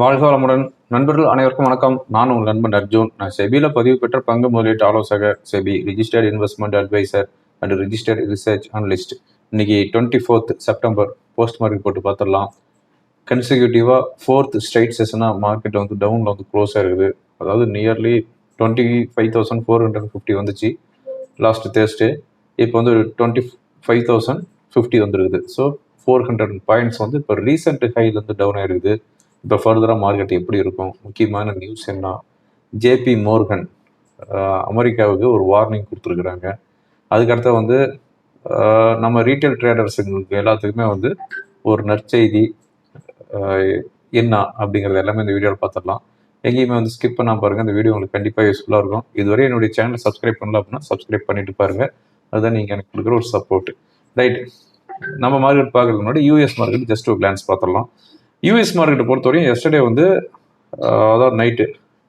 வாழ்க வளமுடன். நண்பர்கள் அனைவருக்கும் வணக்கம். நான் உங்கள் நண்பன் அர்ஜுன். நான் செபியில் பதிவு பெற்ற பங்கு முதலீட்டு ஆலோசகர் SEBI registered investment adviser and registered research analyst இன்னைக்கு twenty fourth September post market போட்டு பார்த்துடலாம் கன்சிக்யூட்டிவாக ஃபோர்த் ஸ்ட்ரைட் செஷனாக மார்க்கெட் வந்து டவுனில் வந்து க்ளோஸ் ஆயிருக்குது அதாவது nearly twenty five thousand four hundred fifty வந்துச்சு. லாஸ்ட் தேர்ஸ்டே இப்போ வந்து டுவெண்ட்டி ஃபைவ் தௌசண்ட் ஃபிஃப்டி வந்துருக்குது. ஸோ ஃபோர் ஹண்ட்ரட் பாயிண்ட்ஸ் வந்து இப்போ ரீசெண்ட் ஹைலேருந்து டவுன் ஆயிருக்குது. இப்போ ஃபர்தராக மார்க்கெட் எப்படி இருக்கும்? முக்கியமான நியூஸ் என்ன? ஜேபி மோர்கன் அமெரிக்காவுக்கு ஒரு வார்னிங் கொடுத்துருக்குறாங்க. அதுக்கடுத்து வந்து நம்ம ரீட்டைல் ட்ரேடர்ஸுங்களுக்கு எல்லாத்துக்குமே வந்து ஒரு நற்செய்தி என்ன அப்படிங்கிறது எல்லாமே இந்த வீடியோவில் பார்த்துடலாம் எங்கேயுமே வந்து ஸ்கிப் பண்ணால் பாருங்க. இந்த வீடியோ உங்களுக்கு கண்டிப்பாக யூஸ்ஃபுல்லாக இருக்கும். இதுவரை என்னுடைய சேனலை சப்ஸ்கிரைப் பண்ணல அப்படின்னா சப்ஸ்கிரைப் பண்ணிட்டு பாருங்க. அதுதான் நீங்கள் எனக்கு கொடுக்குற ஒரு சப்போர்ட் ரைட் நம்ம மார்க்கெட் பார்க்கறதுக்கு முன்னாடி யூஎஸ் மார்க்கெட் ஜஸ்ட் ஒரு கிளான்ஸ் பார்த்துடலாம் யூஎஸ் மார்க்கெட்டை பொறுத்தவரையும் எஸ்டர்டே வந்து அதாவது நைட்டு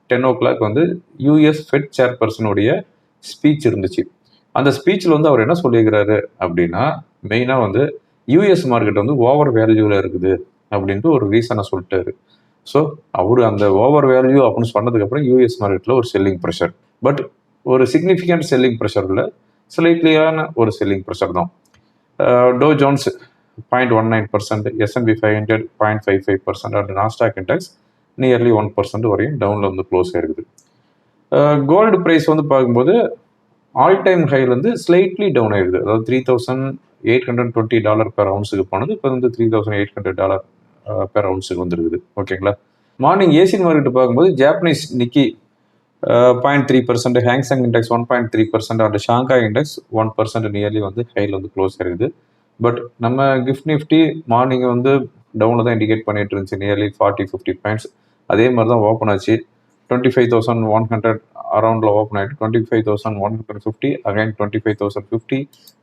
டென் ஓ கிளாக் வந்து யூஎஸ் ஃபெட் சேர்பர்சனுடைய ஸ்பீச் இருந்துச்சு. அந்த ஸ்பீச்சில் வந்து அவர் என்ன சொல்லியிருக்கிறாரு அப்படின்னா மெயினாக வந்து யூஎஸ் மார்க்கெட் வந்து ஓவர் வேல்யூவில் இருக்குது அப்படின்ட்டு ஒரு ரீசனை சொல்லிட்டாரு. ஸோ அவர் அந்த ஓவர் வேல்யூ அப்படின்னு சொன்னதுக்கப்புறம் யூஎஸ் மார்க்கெட்டில் ஒரு செல்லிங் ப்ரெஷர் பட் ஒரு சிக்னிஃபிகண்ட் செல்லிங் ப்ரெஷரில் ஸ்லைட்லியான ஒரு செல்லிங் ப்ரெஷர் தான். Dow Jones point one nine percent S and P five hundred point five five percent and Nasdaq index nearly one percent வரையும் டவுனில் வந்து க்ளோஸ் ஆயிருக்குது. கோல்டு ப்ரைஸ் வந்து பார்க்கும்போது ஆல் டைம் ஹைலேருந்து ஸ்லைட்லி டவுன் ஆயிடுது அதாவது three thousand eight hundred twenty dollar per அவுன்ஸுக்கு போனது இப்போ வந்து three thousand eight hundred dollar per அவுன்ஸுக்கு வந்துருக்குது. ஓகேங்களா மார்னிங் ஏசியன் மார்க்கெட் பார்க்கும்போது Japanese Nikkei point three percent Hang Seng index one point three percent and Shanghai index one percent nearly வந்து ஹையில் வந்து close ஆயிருக்குது. பட் நம்ம கிஃப்ட் நிஃப்டி மார்னிங் வந்து டவுனில் தான் இண்டிகேட் பண்ணிட்டு இருந்துச்சு நியர்லி ஃபார்ட்டி ஃபிஃப்டி பாயிண்ட்ஸ் அதே மாதிரி தான் ஓப்பன் ஆச்சு. Twenty five thousand one hundred அரௌண்டில் open ஆகிட்டு twenty five thousand one hundred fifty again twenty five thousand fifty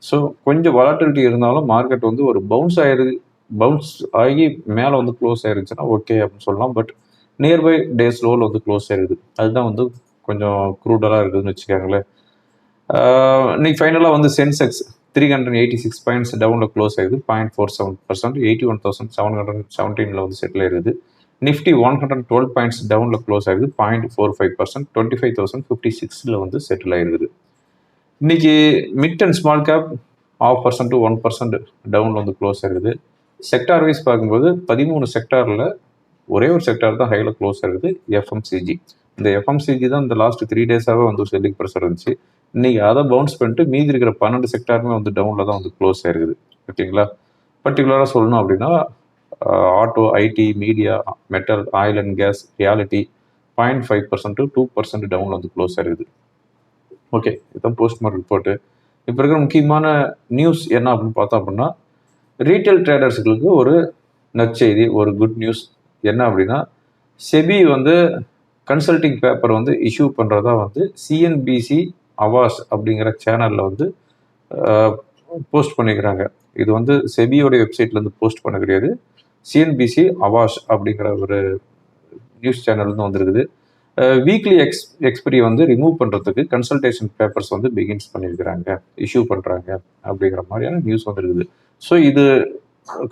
so கொஞ்சம் வலாட்டிலிட்டி இருந்தாலும் மார்க்கெட் வந்து ஒரு பவுன்ஸ் ஆயிருக்கு பவுன்ஸ் ஆகி மேலே வந்து க்ளோஸ் ஆயிருச்சுன்னா ஓகே அப்படின்னு சொல்லலாம். பட் நியர்பை டேஸ் லோவில் வந்து க்ளோஸ் ஆயிருக்குது அதுதான் வந்து கொஞ்சம் க்ரூடலாக இருக்குதுன்னு வச்சுக்கோங்களேன். இன்னைக்கு ஃபைனலாக வந்து Sensex three hundred eighty six points டவுனில் க்ளோஸ் ஆகுது point four seven percent eighty one thousand seven hundred செவன்டீனில் வந்து செட்டில் ஆயிருது. Nifty one hundred twelve points டவுனில் க்ளோஸ் ஆகுது. Point four five percent twenty five thousand fifty சிக்ஸில் வந்து settle ஆயிருக்குது இன்னைக்கு mid and small cap half percent to one percent டவுனில் வந்து க்ளோஸ் ஆயிருக்குது செக்டார் வைஸ் பார்க்கும்போது பதிமூணு செக்டாரில் ஒரே ஒரு செக்டார் தான் ஹையில் க்ளோஸ் ஆகுது எஃப்எம்சிஜி இந்த எஃப்எம்சிஜி தான் இந்த லாஸ்ட் த்ரீ டேஸாகவே வந்து செல்லிங் ப்ரெஷர் இருந்துச்சு. இன்னைக்கு அதை பவுன்ஸ் பண்ணிட்டு மீதி இருக்கிற பன்னெண்டு செக்டாருமே வந்து டவுனில் தான் வந்து க்ளோஸ் ஆயிருக்குது. ஓகேங்களா? பர்டிகுலராக சொல்லணும் அப்படின்னா auto IT media metal oil and gas reality point five percent to two percent down வந்து க்ளோஸ் ஆயிருக்குது. ஓகே இதுதான் போஸ்ட்மார்ட் ரிப்போர்ட்டு இப்போ இருக்கிற முக்கியமான நியூஸ் என்ன அப்படின்னு பார்த்தோம் அப்படின்னா ரீட்டைல் ட்ரேடர்ஸுகளுக்கு ஒரு நற்செய்தி ஒரு குட் நியூஸ் என்ன அப்படின்னா செபி வந்து கன்சல்டிங் பேப்பர் வந்து இஷ்யூ பண்ணுறதா வந்து சிஎன்பிசி அவாஸ் அப்படிங்கிற சேனலில் வந்து போஸ்ட் பண்ணிக்கிறாங்க. இது வந்து செபியோடைய வெப்சைட்லேருந்து போஸ்ட் பண்ண கிடையாது சிஎன்பிசி அவாஷ் அப்படிங்கிற ஒரு நியூஸ் சேனல்லேருந்து வந்திருக்குது. வீக்லி எக்ஸ் எக்ஸ்பெரி வந்து ரிமூவ் பண்ணுறதுக்கு கன்சல்டேஷன் பேப்பர்ஸ் வந்து பிகின்ஸ் பண்ணியிருக்கிறாங்க. இஷ்யூ பண்ணுறாங்க அப்படிங்கிற மாதிரியான நியூஸ் வந்துருக்குது. ஸோ இது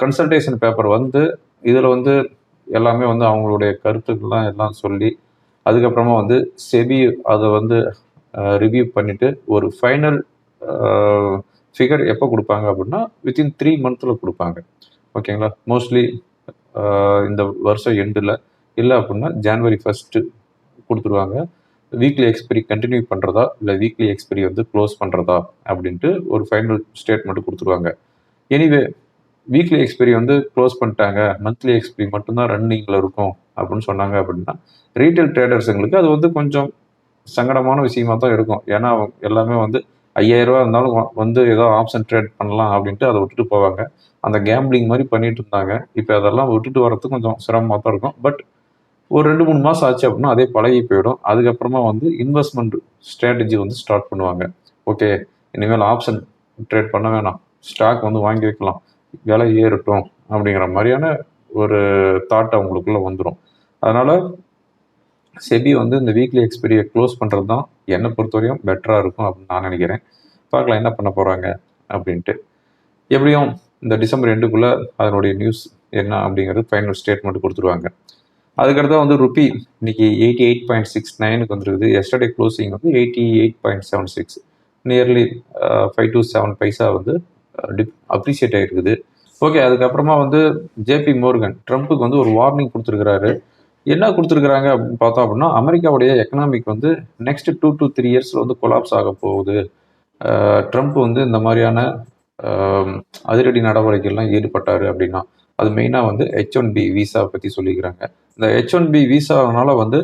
கன்சல்டேஷன் பேப்பர் வந்து இதில் வந்து எல்லாமே வந்து அவங்களுடைய கருத்துக்கள்லாம் எல்லாம் சொல்லி அதுக்கப்புறமா வந்து செபி அதை வந்து ரிவ்யூ பண்ணிவிட்டு ஒரு ஃபைனல் ஃபிகர் எப்போ கொடுப்பாங்க அப்படின்னா வித்தின் த்ரீ மந்த்தில் கொடுப்பாங்க. ஓகேங்களா மோஸ்ட்லி இந்த வருஷம் எண்டில் இல்லை அப்படின்னா ஜான்வரி ஃபஸ்ட்டு கொடுத்துருவாங்க. வீக்லி எக்ஸ்பிரி கண்டினியூ பண்ணுறதா இல்லை வீக்லி எக்ஸ்பிரி வந்து க்ளோஸ் பண்ணுறதா அப்படின்ட்டு ஒரு ஃபைனல் ஸ்டேட்மெண்ட் கொடுத்துருவாங்க. எனிவே வீக்லி எக்ஸ்பிரி வந்து க்ளோஸ் பண்ணிட்டாங்க. மந்த்லி எக்ஸ்பிரி மட்டும்தான் ரன்னிங்கில் இருக்கும் அப்படின்னு சொன்னாங்க அப்படின்னா ரீட்டைல் ட்ரேடர்ஸுங்களுக்கு அது வந்து கொஞ்சம் சங்கடமான விஷயமா தான் இருக்கும். ஏன்னா எல்லாமே வந்து ஐயாயிரரூவா இருந்தாலும் வந்து ஏதோ ஆப்ஷன் ட்ரேட் பண்ணலாம் அப்படின்ட்டு அதை விட்டுட்டு போவாங்க. அந்த கேம்பிளிங் மாதிரி பண்ணிட்டு இருந்தாங்க. இப்போ அதெல்லாம் விட்டுட்டு வர்றதுக்கு கொஞ்சம் சிரமமாக தான் இருக்கும். பட் ஒரு ரெண்டு மூணு மாதம் ஆச்சு அப்படின்னா அதே பழகி போயிடும். அதுக்கப்புறமா வந்து இன்வெஸ்ட்மெண்ட் ஸ்ட்ராட்டஜி வந்து ஸ்டார்ட் பண்ணுவாங்க. ஓகே இனிமேல் ஆப்ஷன் ட்ரேட் பண்ண வேணாம். ஸ்டாக் வந்து வாங்கி வைக்கலாம். விலை ஏறட்டும் அப்படிங்கிற மாதிரியான ஒரு தாட் அவங்களுக்குள்ளே வந்துடும் அதனால் செபி வந்து இந்த வீக்லி எக்ஸ்பீரியை க்ளோஸ் பண்ணுறது தான் என்னை பொறுத்தவரையும் பெட்டராக இருக்கும் அப்படின்னு நான் நினைக்கிறேன். பார்க்கலாம் என்ன பண்ண போகிறாங்க அப்படின்ட்டு. எப்படியும் இந்த டிசம்பர் ரெண்டுக்குள்ளே அதனுடைய நியூஸ் என்ன அப்படிங்கிறது ஃபைனல் ஸ்டேட்மெண்ட் கொடுத்துருவாங்க. அதுக்கடுத்து வந்து ருபி இன்னைக்கு எயிட்டி எயிட் பாயிண்ட் சிக்ஸ் நைனுக்கு வந்துருக்குது. எஸ்டர்டே க்ளோசிங் வந்து eighty eight point seven six nearly five to seven paisa வந்து டிப் அப்ரிஷியேட் ஆகிருக்குது ஓகே அதுக்கப்புறமா வந்து ஜேபி மோர்கன் ட்ரம்ப்புக்கு வந்து ஒரு வார்னிங் கொடுத்துருக்குறாரு. என்ன கொடுத்துருக்குறாங்க அப்படின்னு பார்த்தோம் அப்படின்னா அமெரிக்காவுடைய எக்கனாமிக் வந்து நெக்ஸ்ட் டூ டு த்ரீ இயர்ஸில் வந்து கொலாப்ஸ் ஆக போகுது. ட்ரம்ப் வந்து இந்த மாதிரியான அதிரடி நடவடிக்கைகள்லாம் ஈடுபட்டார் அப்படின்னா அது மெயினாக வந்து ஹெச் ஒன் பி விசா பற்றி சொல்லிக்கிறாங்க. இந்த ஹெச் ஒன் பி விசானால வந்து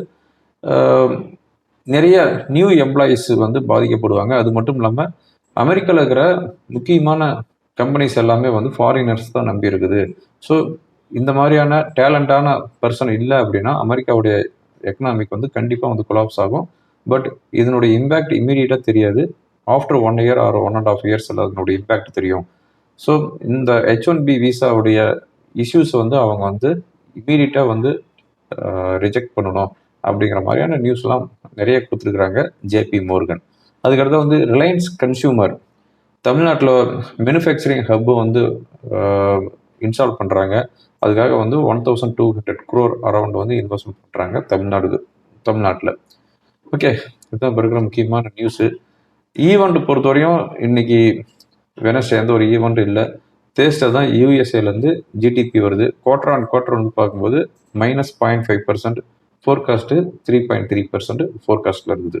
நிறைய நியூ எம்ப்ளாயீஸ் வந்து பாதிக்கப்படுவாங்க. அது மட்டும் இல்லாமல் அமெரிக்காவில் இருக்கிற முக்கியமான கம்பெனிஸ் எல்லாமே வந்து ஃபாரினர்ஸ் தான் நம்பி இருக்குது ஸோ இந்த மாதிரியான டேலண்டான பர்சன் இல்லை அப்படின்னா அமெரிக்காவுடைய எக்கனாமிக் வந்து கண்டிப்பாக வந்து கொலாப்ஸ் ஆகும். பட் இதனுடைய இம்பேக்ட் இம்மீடியட்டாக தெரியாது. After one year or one and half இயர்ஸில் அதனுடைய இம்பேக்ட் தெரியும். ஸோ இந்த ஹெச் ஒன் பி விசாவுடைய இஷ்யூஸ் வந்து அவங்க வந்து இம்மீடியட்டாக வந்து ரிஜெக்ட் பண்ணணும் அப்படிங்கிற மாதிரியான நியூஸ்லாம் நிறைய கொடுத்துருக்குறாங்க ஜேபி மோர்கன் அதுக்கடுத்து வந்து ரிலையன்ஸ் கன்சியூமர் தமிழ்நாட்டில் மேனுஃபேக்சரிங் ஹப்பு வந்து இன்ஸ்டால் பண்ணுறாங்க அதுக்காக வந்து one thousand two hundred crore around வந்து இன்வெஸ்ட்மெண்ட் பண்ணுறாங்க தமிழ்நாடு தமிழ்நாட்டில். ஓகே இதுதான் இப்போ இருக்கிற முக்கியமான நியூஸு ஈவெண்ட் பொறுத்தவரையும் இன்னைக்கு வெனஸ்டே எந்த ஒரு ஈவெண்ட் இல்லை. தேஸ்டை தான் யூஎஸ்ஏலேருந்து ஜிடிபி வருது. குவார்டர் ஆன் குவார்டர் வந்து பார்க்கும்போது minus point five percent forecast three point three percent ஃபோர்காஸ்ட்டில் இருக்குது.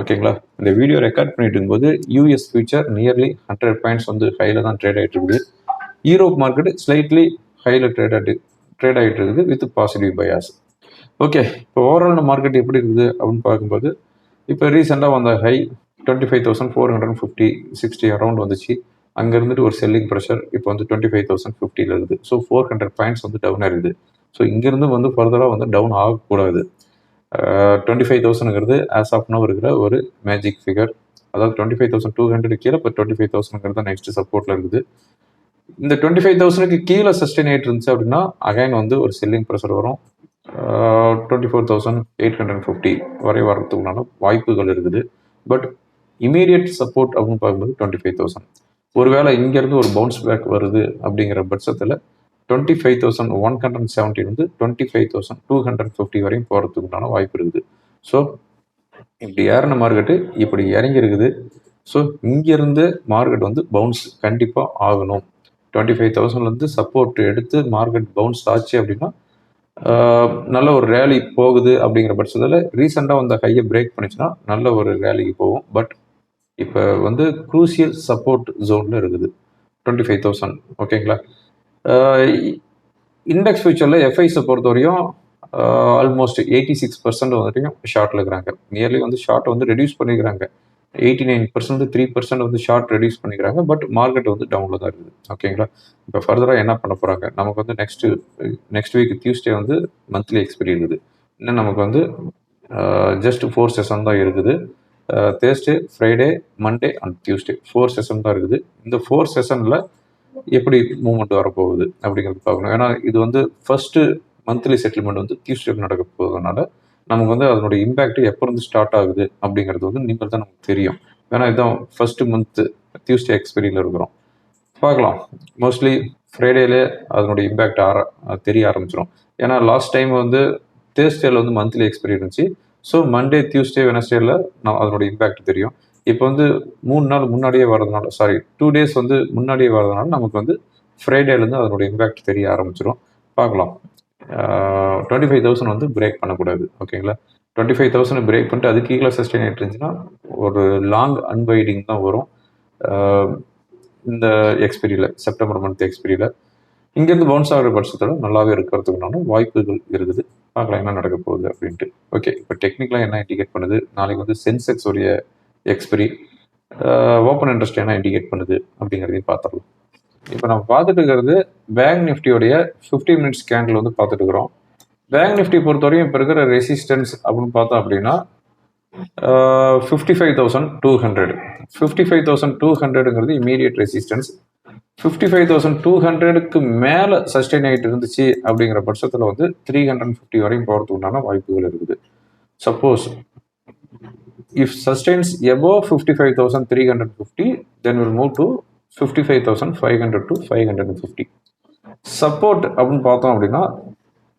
ஓகேங்களா இந்த வீடியோ ரெக்கார்ட் பண்ணிட்டு இருக்கும்போது US future nearly hundred points வந்து ஹையில் தான் ட்ரேட் ஆகிட்டு இருக்குது. யூரோப் மார்க்கெட் ஸ்லைட்லி ஹையில் ட்ரேட் ஆகிட்டு ட்ரேட் ஆகிட்டு இருக்குது வித் பாசிட்டிவ் பயாஸ் ஓகே இப்போ ஓவரால் மார்க்கெட் எப்படி இருக்குது அப்படின்னு பார்க்கும்போது இப்போ ரீசெண்டாக வந்த high twenty five thousand four hundred fifty sixty around வந்துச்சு. அங்கே இருந்துட்டு ஒரு செல்லிங் ப்ரெஷர் இப்போ வந்து டுவெண்ட்டி ஃபைவ் தௌசண்ட் ஃபிஃப்டியில் இருக்குது. ஸோ ஃபோர் ஹண்ட்ரட் பாயிண்ட்ஸ் வந்து டவுன் இருக்குது. ஸோ இங்கேருந்து வந்து ஃபர்தராக வந்து டவுன் ஆகக்கூடாது. டுவெண்ட்டி ஃபைவ் தௌசண்ட்ங்கிறது ஆஸ் ஆஃப் நோ இருக்கிற ஒரு மேஜிக் ஃபிகர் அதாவது twenty five thousand two hundred கீழே இப்போ டுவெண்ட்டி ஃபைவ் தௌசண்ட்ங்கிறது நெக்ஸ்ட் சப்போர்ட்டில் இருக்குது. இந்த டுவெண்ட்டி ஃபைவ் தௌசண்ட்க்கு கீழே சஸ்டெயின் ஆகிட்டு இருந்துச்சு அப்படின்னா அகைன் வந்து ஒரு செல்லிங் ப்ரெஷர் வரும். Twenty four thousand eight hundred fifty வரை வரதுக்குள்ளான வாய்ப்புகள் இருக்குது. பட் இமீடியட் சப்போர்ட் அப்படின்னு பார்க்கும்போது டுவெண்ட்டி ஃபைவ் தௌசண்ட் ஒருவேளை இங்கேருந்து ஒரு பவுன்ஸ் பேக் வருது அப்படிங்கிற பட்சத்தில் twenty five thousand one hundred seventy வந்து twenty five thousand two hundred fifty வரையும் போகிறதுக்குண்டான வாய்ப்பு இருக்குது. ஸோ இப்படி ஏறின மார்க்கெட்டு இப்படி இறங்கியிருக்குது. ஸோ இங்கேருந்து மார்க்கெட் வந்து பவுன்ஸ் கண்டிப்பாக ஆகணும். டுவெண்ட்டி ஃபைவ் தௌசண்ட்லேருந்து சப்போர்ட் எடுத்து மார்க்கெட் பவுன்ஸ் ஆச்சு அப்படின்னா நல்ல ஒரு ரேலி போகுது அப்படிங்கிற பட்சத்தில் ரீசெண்டாக வந்த ஹையை பிரேக் பண்ணிச்சுன்னா நல்ல ஒரு ரேலிக்கு போகும். பட் இப்போ வந்து குரூசியல் சப்போர்ட் ஜோனில் இருக்குது. டுவெண்ட்டி ஃபைவ் தௌசண்ட் ஓகேங்களா இண்டெக்ஸ் ஃபியூச்சரில் எஃப்ஐஸை பொறுத்த வரையும் ஆல்மோஸ்ட் எயிட்டி சிக்ஸ் பர்சன்ட் வரையும் ஷார்ட்டில் இருக்கிறாங்க. நியர்லி வந்து ஷார்ட் வந்து ரெடியூஸ் பண்ணிக்கிறாங்க. Eighty nine percent three percent வந்து ஷார்ட் ரெடியூஸ் பண்ணிக்கிறாங்க. பட் மார்க்கெட் வந்து டவுனில் தான் இருக்குது. ஓகேங்களா இப்போ ஃபர்தராக என்ன பண்ண போகிறாங்க நமக்கு வந்து நெக்ஸ்ட்டு நெக்ஸ்ட் வீக் டியூஸ்டே வந்து மந்த்லி எக்ஸ்பெரி இருக்குது. இன்னும் நமக்கு வந்து ஜஸ்ட் ஃபோர் செஷன் தான் இருக்குது. Thursday Friday Monday and Tuesday four session தான் இருக்குது. இந்த ஃபோர் செஷனில் எப்படி மூவ்மெண்ட் வரப்போகுது அப்படிங்கிறது பார்க்கணும். ஏன்னா இது வந்து ஃபர்ஸ்ட்டு மந்த்லி செட்டில்மெண்ட் வந்து டியூஸ்டே நடக்க போகிறதுனால நமக்கு வந்து அதனுடைய இம்பேக்ட் எப்போ இருந்து ஸ்டார்ட் ஆகுது அப்படிங்கிறது வந்து நீங்கள் தான் நமக்கு தெரியும். ஏன்னா இதுதான் ஃபர்ஸ்ட் மந்த்து டியூஸ்டே எக்ஸ்பெரியில் இருக்கிறோம். பார்க்கலாம். மோஸ்ட்லி ஃப்ரைடேலே அதனுடைய இம்பேக்ட் ஆர தெரிய ஆரம்பிச்சிடும் ஏன்னா லாஸ்ட் டைம் வந்து தேர்ஸ்டேல வந்து மந்த்லி எக்ஸ்பீரியன் இருந்துச்சு. ஸோ மண்டே டியூஸ்டே வெனஸ்டேல நான் அதனுடைய இம்பேக்ட் தெரியும். இப்போ வந்து மூணு நாள் முன்னாடியே வரதுனால சாரி டூ டேஸ் வந்து முன்னாடியே வரதுனால நமக்கு வந்து ஃப்ரைடேலேருந்து அதனுடைய இம்பேக்ட் தெரிய ஆரம்பிச்சிடும் பார்க்கலாம். டுவெண்ட்டி ஃபைவ் தௌசண்ட் வந்து பிரேக் பண்ணக்கூடாது ஓகேங்களா டுவெண்ட்டி ஃபைவ் தௌசண்ட் பிரேக் பண்ணிட்டு அதுக்கு கீழே சஸ்டெயின் ஆகிட்டு இருந்துச்சுன்னா ஒரு லாங் அன்வைடிங் தான் வரும். இந்த எக்ஸ்பீரியில் செப்டம்பர் மந்த் எக்ஸ்பீரியில் இங்கேருந்து பவுன்ஸ் ஆகிற பட்சத்தில் நல்லாவே இருக்கிறதுக்குனால வாய்ப்புகள் இருக்குது. பார்க்கலாம் என்ன நடக்க போகுது அப்படின்ட்டு. ஓகே இப்போ டெக்னிக்கலாக என்ன இண்டிகேட் பண்ணுது? நாளைக்கு வந்து சென்செக்ஸ் உடைய எக்ஸ்பிரி ஓப்பன் இன்ட்ரெஸ்ட் என்ன இண்டிகேட் பண்ணுது அப்படிங்கிறதையும் பார்த்துடலாம். இப்போ நம்ம பார்த்துட்டு இருக்கிறது பேங்க் நிஃப்டியோடைய ஃபிஃப்டி மினிட்ஸ் கேண்டில் வந்து பார்த்துட்டு இருக்கிறோம். பேங்க் நிஃப்டி பொறுத்தவரையும் இப்போ இருக்கிற ரெசிஸ்டன்ஸ் அப்படின்னு பார்த்தோம் அப்படின்னா fifty five thousand two hundred fifty five thousand two ஹண்ட்ரடுங்கிறது immediate resistance fifty five thousand two ஹண்ட்ரடுக்கு மேலே சஸ்டெயின் ஆகிட்டு இருந்துச்சு அப்படிங்கிற பட்சத்தில் வந்து த்ரீ ஹண்ட்ரட் ஃபிஃப்டி வரையும் போகிறதுக்கு உண்டான வாய்ப்புகள் இருக்குது. Suppose if sustains above fifty five thousand three hundred fifty then will move to fifty five thousand five hundred to five hundred fifty support அப்படின்னு பார்த்தோம் அப்படின்னா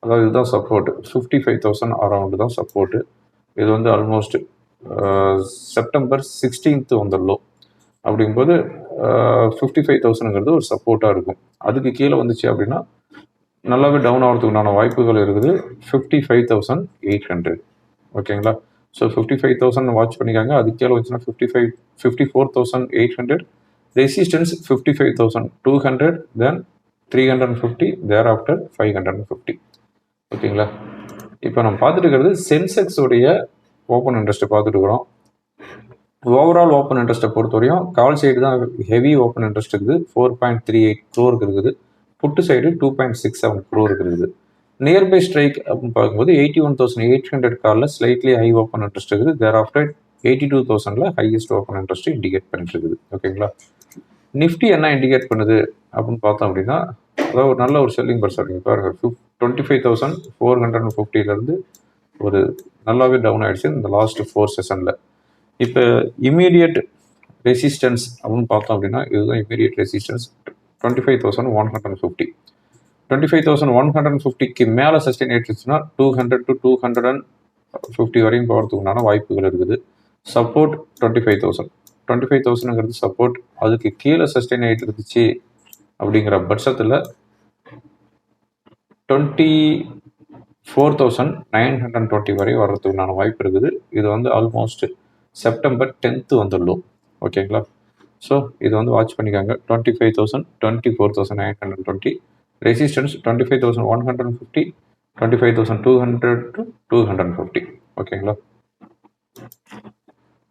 அதாவது இதுதான் support fifty five thousand around தான் சப்போர்ட்டு இது வந்து ஆல்மோஸ்ட் செப்டம்பர் சிக்ஸ்டீன்த்து வந்துடலோ அப்படிங்கும்போது fifty five தௌசண்ட்ங்கிறது ஒரு சப்போர்ட்டாக இருக்கும். அதுக்கு கீழே வந்துச்சு அப்படின்னா நல்லாவே டவுன் ஆகிறதுக்குண்டான வாய்ப்புகள் இருக்குது. Fifty five thousand eight hundred ஓகேங்களா? So fifty five thousand watch பண்ணிக்காங்க. அதுக்கு கீழே வந்துச்சுன்னா fifty five fifty four thousand eight hundred resistance fifty five thousand two hundred then three hundred and fifty thereafter five hundred and fifty ஓகேங்களா இப்போ நம்ம பார்த்துட்டு இருக்கிறது சென்செக்ஸ் உடைய ஓப்பன் இன்ட்ரெஸ்ட்டை பார்த்துட்டு இருக்கிறோம். ஓவரால் ஓப்பன் இன்ட்ரெஸ்ட்டை பொறுத்தவரையும் கால் சைடு தான் ஹெவி ஓப்பன் இன்ட்ரெஸ்ட் இருக்குது. ஃபோர் பாயிண்ட் த்ரீ எயிட் க்ரோருக்கு இருக்குது. Put side two point six seven க்ரோருக்கு இருக்குது. நியர்பை ஸ்ட்ரைக் அப்படின்னு பார்க்கும்போது eighty one thousand eight hundred காலில் ஸ்லைட்லி ஹை ஓப்பன் இன்ட்ரெஸ்ட் இருக்குது. தேர் ஆஃப்டர் எயிட்டி டூ தௌசண்டில் ஹையஸ்ட் ஓப்பன் இன்ட்ரெஸ்ட் இண்டிகேட் பண்ணிட்டு இருக்குது. ஓகேங்களா நிஃப்டி என்ன இண்டிகேட் பண்ணுது அப்படின்னு பார்த்தோம் அப்படின்னா அதாவது ஒரு நல்ல ஒரு செல்லிங் பர்சன் நீங்கள் பாருங்க ஃபிஃப் twenty five thousand four hundred and ஃபிஃப்டிலேருந்து ஒரு நல்லாவே டவுன் ஆகிடுச்சு இந்த லாஸ்ட் ஃபோர் செஷனில் இப்போ இமீடியட் ரெசிஸ்டன்ஸ் அப்படின்னு பார்த்தோம் அப்படின்னா இதுதான் immediate resistance twenty five thousand one hundred and fifty twenty five thousand one hundred and ஃபிஃப்டிக்கு மேலே சஸ்டெயின் ஆயிடுச்சுன்னா two hundred to two hundred and fifty வரையும் போகிறதுக்குண்டான வாய்ப்புகள் இருக்குது. Support twenty five thousand twenty five தௌசண்ட்ங்கிறது support அதுக்கு கீழே சஸ்டெயின் ஆகிட்டு இருந்துச்சு அப்படிங்கிற பட்சத்தில் twenty four thousand nine hundred twenty வரை வர்றதுக்குண்டான வாய்ப்பு இருக்குது. இது வந்து ஆல்மோஸ்ட் செப்டம்பர் டென்த்து வந்துள்ளோம். ஓகேங்களா? ஸோ இது வந்து வாட்ச் பண்ணிக்காங்க. Twenty five thousand twenty four thousand nine hundred twenty resistance twenty five thousand one hundred fifty twenty five thousand two hundred to two hundred fifty ஓகேங்களா?